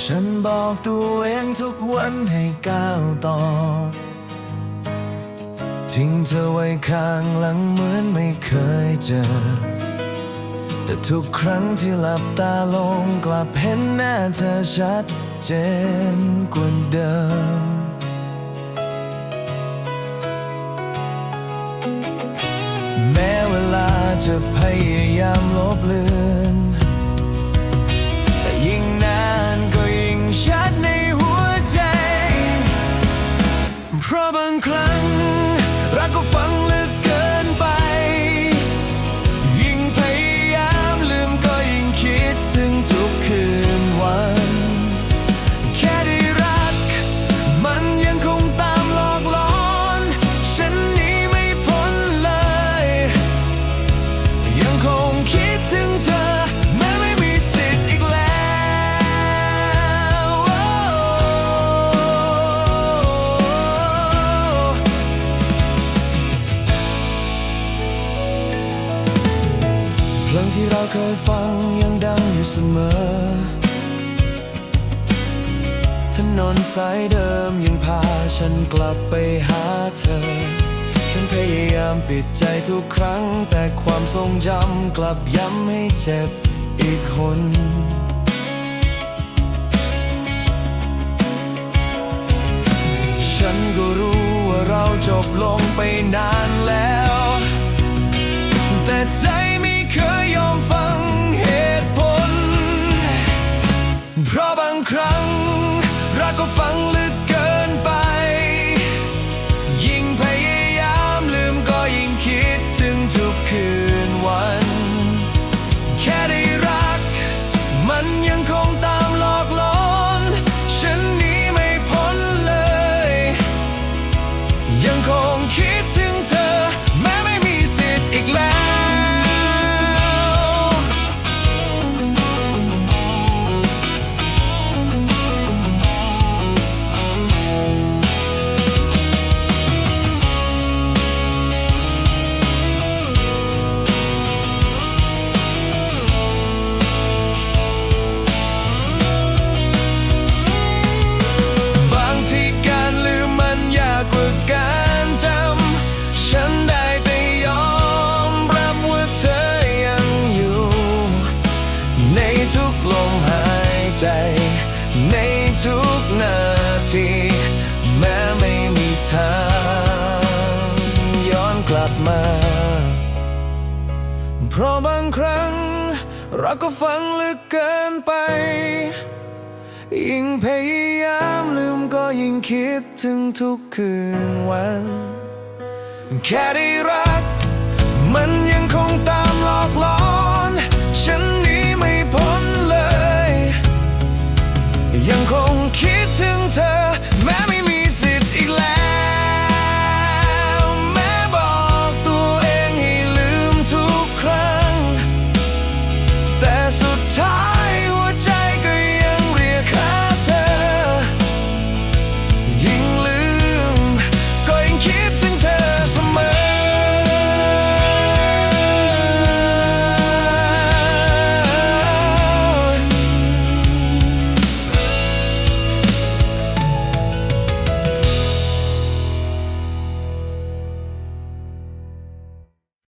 ฉันบอกตัวเองทุกวันให้ก้าวต่อ ทิ้งเธอไว้ข้างหลังเหมือนไม่เคยเจอ แต่ทุกครั้งที่หลับตาลงกลับเห็นหน้าเธอชัดเจนกว่าเดิม เราเคยฟังยังดังอยู่เสมอ ถนนสายเดิมยังพาฉันกลับไปหาเธอ ฉันพยายามปิดใจทุกครั้ง แต่ความทรงจำกลับย้ำให้เจ็บอีกคนฉันก็รู้ว่าเราจบลงไปนานาะบางครั้ง รักก็ฟังลึก ลับมา เพราะบางครั้งเราก็ฟังลึกเกินไป ยิ่งพยายามลืมก็ยิ่งคิดถึงทุกคืนวัน แค่ได้รัก มันยังคงตามหลอกหลอน ฉันนี้ไม่พ้นเลย ยังคง